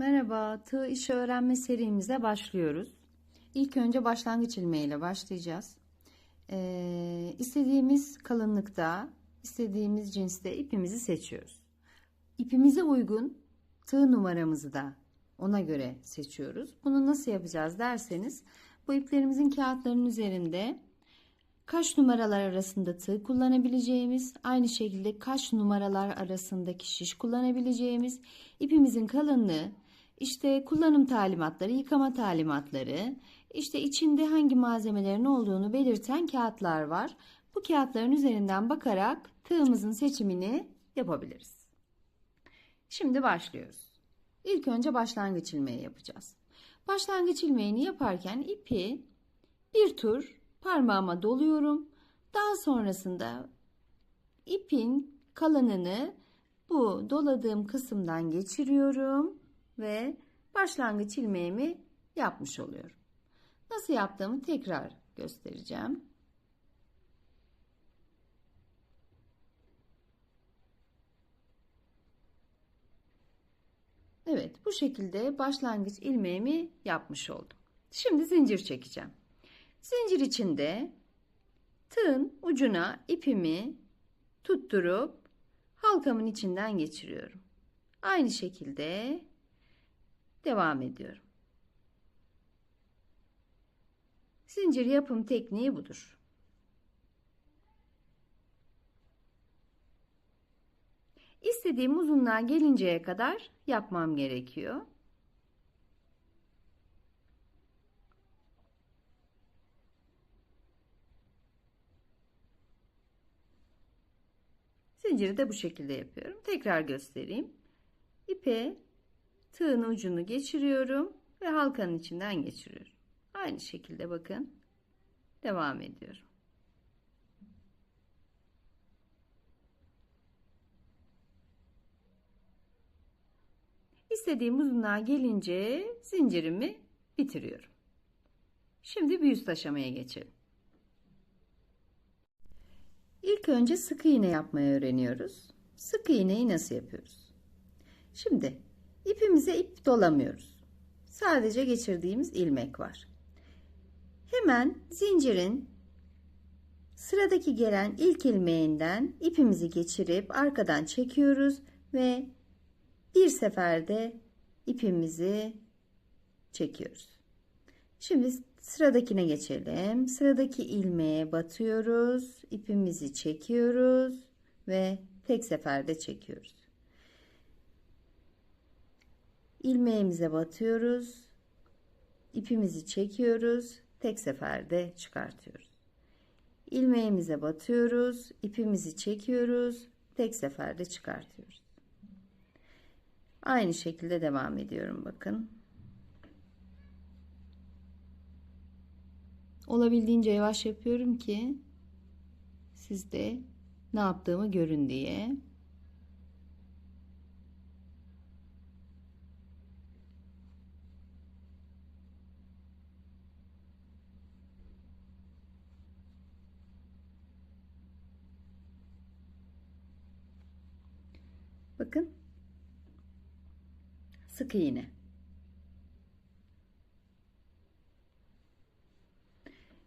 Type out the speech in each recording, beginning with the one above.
Merhaba, tığ işi öğrenme serimize başlıyoruz. İlk önce başlangıç ilmeğiyle başlayacağız. Ee, istediğimiz kalınlıkta, istediğimiz cinste ipimizi seçiyoruz. İpimize uygun tığ numaramızı da ona göre seçiyoruz. Bunu nasıl yapacağız derseniz, bu iplerimizin kağıtların üzerinde kaç numaralar arasında tığ kullanabileceğimiz, aynı şekilde kaç numaralar arasındaki şiş kullanabileceğimiz, ipimizin kalınlığı, işte kullanım talimatları, yıkama talimatları, işte içinde hangi malzemelerin olduğunu belirten kağıtlar var. Bu kağıtların üzerinden bakarak tığımızın seçimini yapabiliriz. Şimdi başlıyoruz. İlk önce başlangıç ilmeği yapacağız. Başlangıç ilmeğini yaparken ipi bir tur parmağıma doluyorum. Daha sonrasında ipin kalanını bu doladığım kısımdan geçiriyorum ve başlangıç ilmeğimi yapmış oluyorum. Nasıl yaptığımı tekrar göstereceğim. Evet, bu şekilde başlangıç ilmeğimi yapmış oldum. Şimdi zincir çekeceğim. Zincir içinde tığın ucuna ipimi tutturup halkamın içinden geçiriyorum. Aynı şekilde devam ediyorum. Zincir yapım tekniği budur. İstediğim uzunluğa gelinceye kadar yapmam gerekiyor. Zinciri de bu şekilde yapıyorum. Tekrar göstereyim. İpe tığın ucunu geçiriyorum ve halkanın içinden geçiriyorum. Aynı şekilde bakın. Devam ediyorum. İstediğim uzunluğa gelince zincirimi bitiriyorum. Şimdi bir üst aşamaya geçelim. İlk önce sık iğne yapmayı öğreniyoruz. Sık iğneyi nasıl yapıyoruz? Şimdi ipimize ip dolamıyoruz. Sadece geçirdiğimiz ilmek var. Hemen zincirin sıradaki gelen ilk ilmeğinden ipimizi geçirip arkadan çekiyoruz ve bir seferde ipimizi çekiyoruz. Şimdi sıradakine geçelim. Sıradaki ilmeğe batıyoruz. ipimizi çekiyoruz ve tek seferde çekiyoruz. İlmeğimize batıyoruz. ipimizi çekiyoruz. Tek seferde çıkartıyoruz. ilmeğimize batıyoruz. ipimizi çekiyoruz. Tek seferde çıkartıyoruz. Aynı şekilde devam ediyorum bakın. Olabildiğince yavaş yapıyorum ki siz de ne yaptığımı görün diye. Bakın. Sık iğne.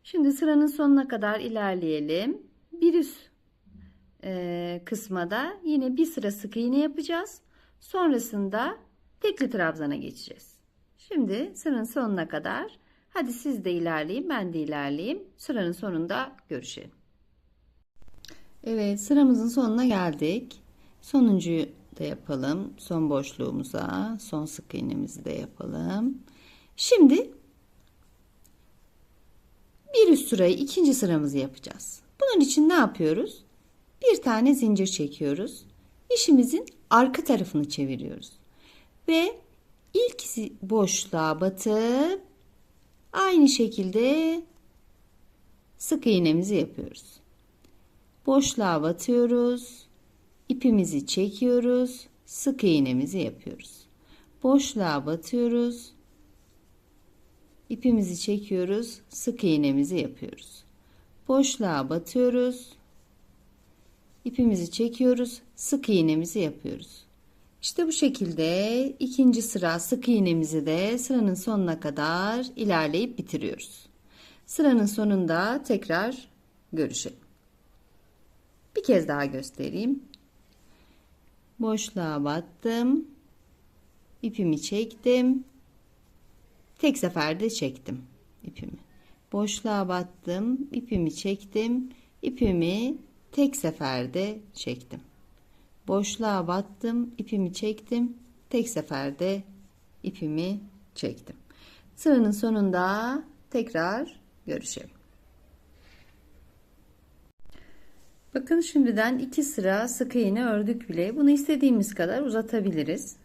Şimdi sıranın sonuna kadar ilerleyelim. Bir üst e, kısma da yine bir sıra sık iğne yapacağız. Sonrasında tekli trabzana geçeceğiz. Şimdi sıranın sonuna kadar hadi siz de ilerleyin ben de ilerleyeyim. Sıranın sonunda görüşelim. Evet sıramızın sonuna geldik. Sonuncuyu da yapalım. Son boşluğumuza son sık iğnemizi de yapalım. Şimdi bir üst sırayı ikinci sıramızı yapacağız. Bunun için ne yapıyoruz? Bir tane zincir çekiyoruz. İşimizin arka tarafını çeviriyoruz. Ve ilk boşluğa batıp aynı şekilde sık iğnemizi yapıyoruz. Boşluğa batıyoruz. İpimizi çekiyoruz. Sık iğnemizi yapıyoruz. Boşluğa batıyoruz ipimizi çekiyoruz sık iğnemizi yapıyoruz boşluğa batıyoruz ipimizi çekiyoruz sık iğnemizi yapıyoruz İşte bu şekilde ikinci sıra sık iğnemizi de sıranın sonuna kadar ilerleyip bitiriyoruz. Sıranın sonunda tekrar görüşelim. Bir kez daha göstereyim. Boşluğa battım. ipimi çektim. Tek seferde çektim ipimi. Boşluğa battım, ipimi çektim. ipimi tek seferde çektim. Boşluğa battım, ipimi çektim. Tek seferde ipimi çektim. Sıranın sonunda tekrar görüşelim. Bakın şimdiden iki sıra sık iğne ördük bile. Bunu istediğimiz kadar uzatabiliriz.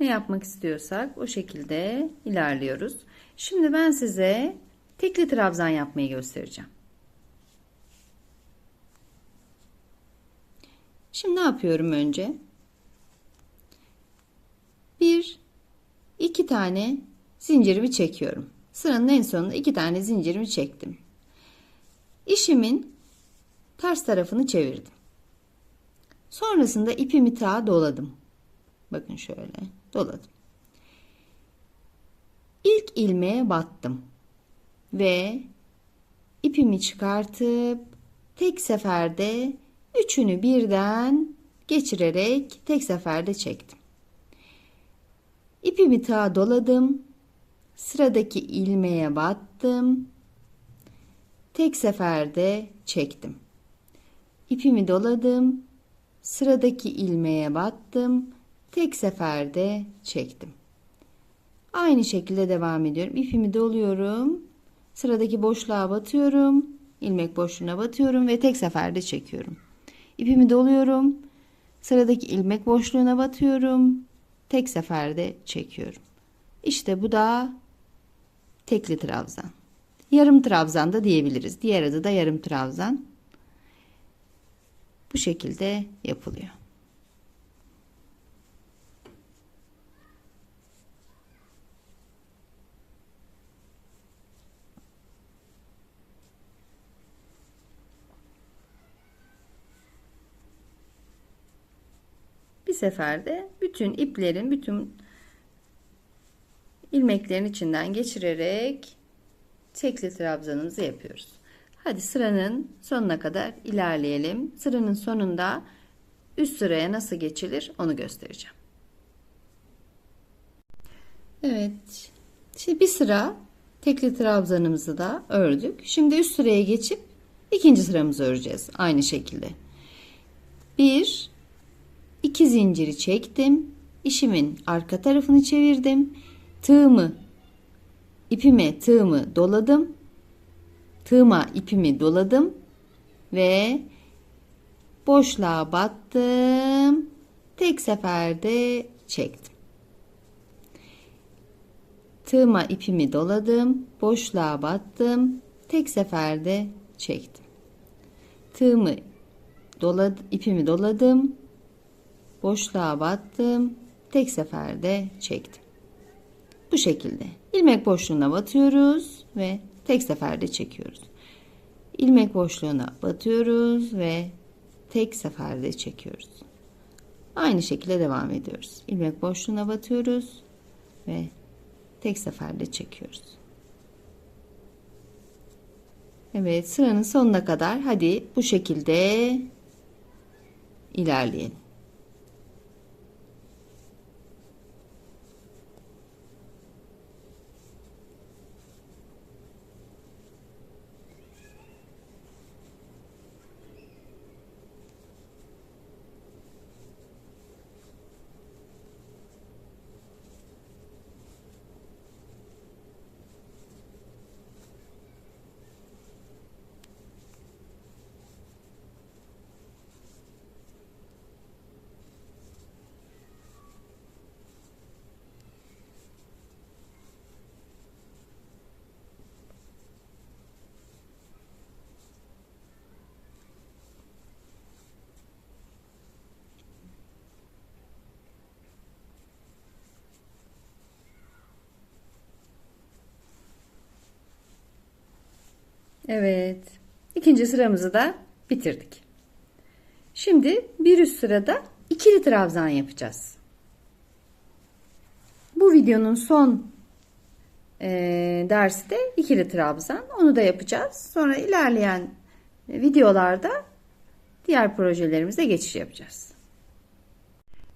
Ne yapmak istiyorsak o şekilde ilerliyoruz. Şimdi ben size tekli trabzan yapmayı göstereceğim. Şimdi ne yapıyorum önce? Bir, iki tane zincirimi çekiyorum. Sıranın en sonunda iki tane zincirimi çektim. İşimin ters tarafını çevirdim. Sonrasında ipimi ta doladım. Bakın şöyle doladım. İlk ilmeğe battım ve ipimi çıkartıp tek seferde üçünü birden geçirerek tek seferde çektim. İpimi ta doladım. Sıradaki ilmeğe battım. Tek seferde çektim. İpimi doladım. Sıradaki ilmeğe battım. Tek seferde çektim. Aynı şekilde devam ediyorum. İpimi doluyorum. Sıradaki boşluğa batıyorum. ilmek boşluğuna batıyorum ve tek seferde çekiyorum. İpimi doluyorum. Sıradaki ilmek boşluğuna batıyorum. Tek seferde çekiyorum. İşte bu da tekli trabzan. Yarım trabzan da diyebiliriz. Diğer adı da yarım trabzan. Bu şekilde yapılıyor. Bir seferde bütün iplerin bütün ilmeklerin içinden geçirerek tekli trabzanımızı yapıyoruz. Hadi sıranın sonuna kadar ilerleyelim. Sıranın sonunda üst sıraya nasıl geçilir onu göstereceğim. Evet. Şimdi bir sıra tekli trabzanımızı da ördük. Şimdi üst sıraya geçip ikinci sıramızı öreceğiz. Aynı şekilde. Bir, iki zinciri çektim. İşimin arka tarafını çevirdim. Tığımı, ipime tığımı doladım tığıma ipimi doladım ve boşluğa battım. Tek seferde çektim. Tığıma ipimi doladım, boşluğa battım. Tek seferde çektim. Tığımı doladı, ipimi doladım, boşluğa battım. Tek seferde çektim. Bu şekilde ilmek boşluğuna batıyoruz ve tek seferde çekiyoruz. İlmek boşluğuna batıyoruz ve tek seferde çekiyoruz. Aynı şekilde devam ediyoruz. İlmek boşluğuna batıyoruz ve tek seferde çekiyoruz. Evet sıranın sonuna kadar hadi bu şekilde ilerleyelim. Evet. İkinci sıramızı da bitirdik. Şimdi bir üst sırada ikili trabzan yapacağız. videonun son e, dersi de ikili trabzan. Onu da yapacağız. Sonra ilerleyen videolarda diğer projelerimize geçiş yapacağız.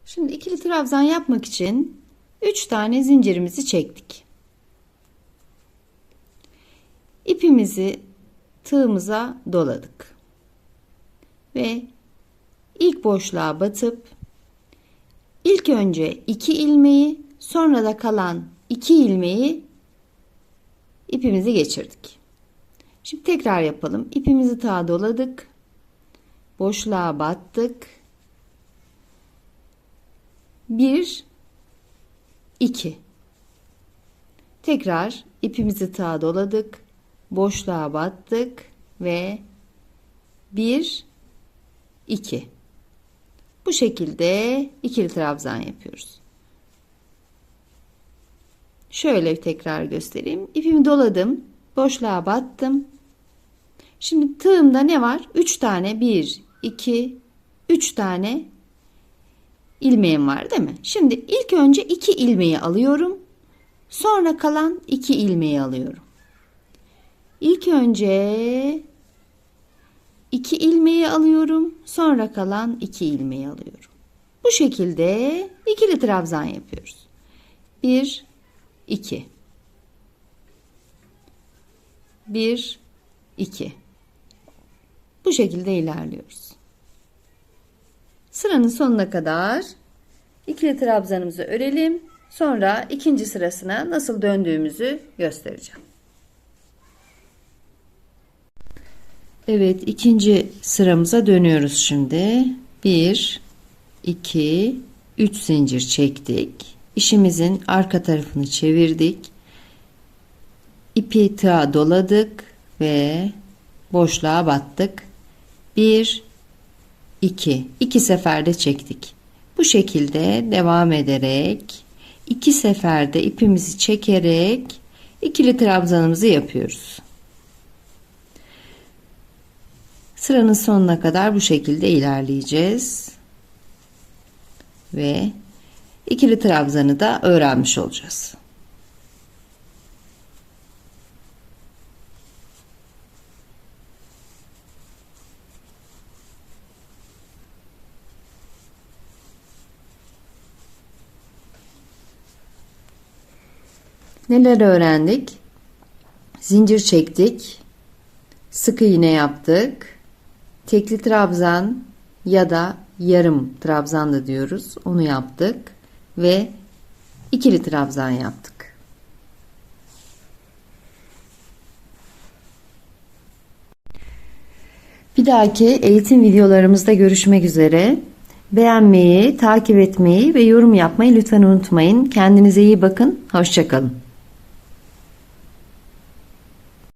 Şimdi ikili trabzan yapmak için 3 tane zincirimizi çektik. İpimizi tığımıza doladık. Ve ilk boşluğa batıp ilk önce 2 ilmeği sonra da kalan 2 ilmeği ipimizi geçirdik. Şimdi tekrar yapalım. İpimizi tığa doladık. Boşluğa battık. 1 2 Tekrar ipimizi tığa doladık. Boşluğa battık ve 1 2 Bu şekilde ikili trabzan yapıyoruz. Şöyle tekrar göstereyim. İpimi doladım. Boşluğa battım. Şimdi tığımda ne var? 3 tane 1 2 3 tane ilmeğim var değil mi? Şimdi ilk önce 2 ilmeği alıyorum. Sonra kalan 2 ilmeği alıyorum. İlk önce 2 ilmeği alıyorum. Sonra kalan 2 ilmeği alıyorum. Bu şekilde ikili trabzan yapıyoruz. 1 2 1 2 Bu şekilde ilerliyoruz. Sıranın sonuna kadar ikili trabzanımızı örelim. Sonra ikinci sırasına nasıl döndüğümüzü göstereceğim. Evet ikinci sıramıza dönüyoruz şimdi. 1 2 3 zincir çektik. İşimizin arka tarafını çevirdik. İpi tığa doladık ve boşluğa battık. 1 2 2 seferde çektik. Bu şekilde devam ederek iki seferde ipimizi çekerek ikili trabzanımızı yapıyoruz. Sıranın sonuna kadar bu şekilde ilerleyeceğiz. Ve ikili trabzanı da öğrenmiş olacağız. Neler öğrendik? Zincir çektik. Sık iğne yaptık. Tekli trabzan ya da yarım trabzan da diyoruz. Onu yaptık ve ikili trabzan yaptık. Bir dahaki eğitim videolarımızda görüşmek üzere. Beğenmeyi, takip etmeyi ve yorum yapmayı lütfen unutmayın. Kendinize iyi bakın. Hoşçakalın.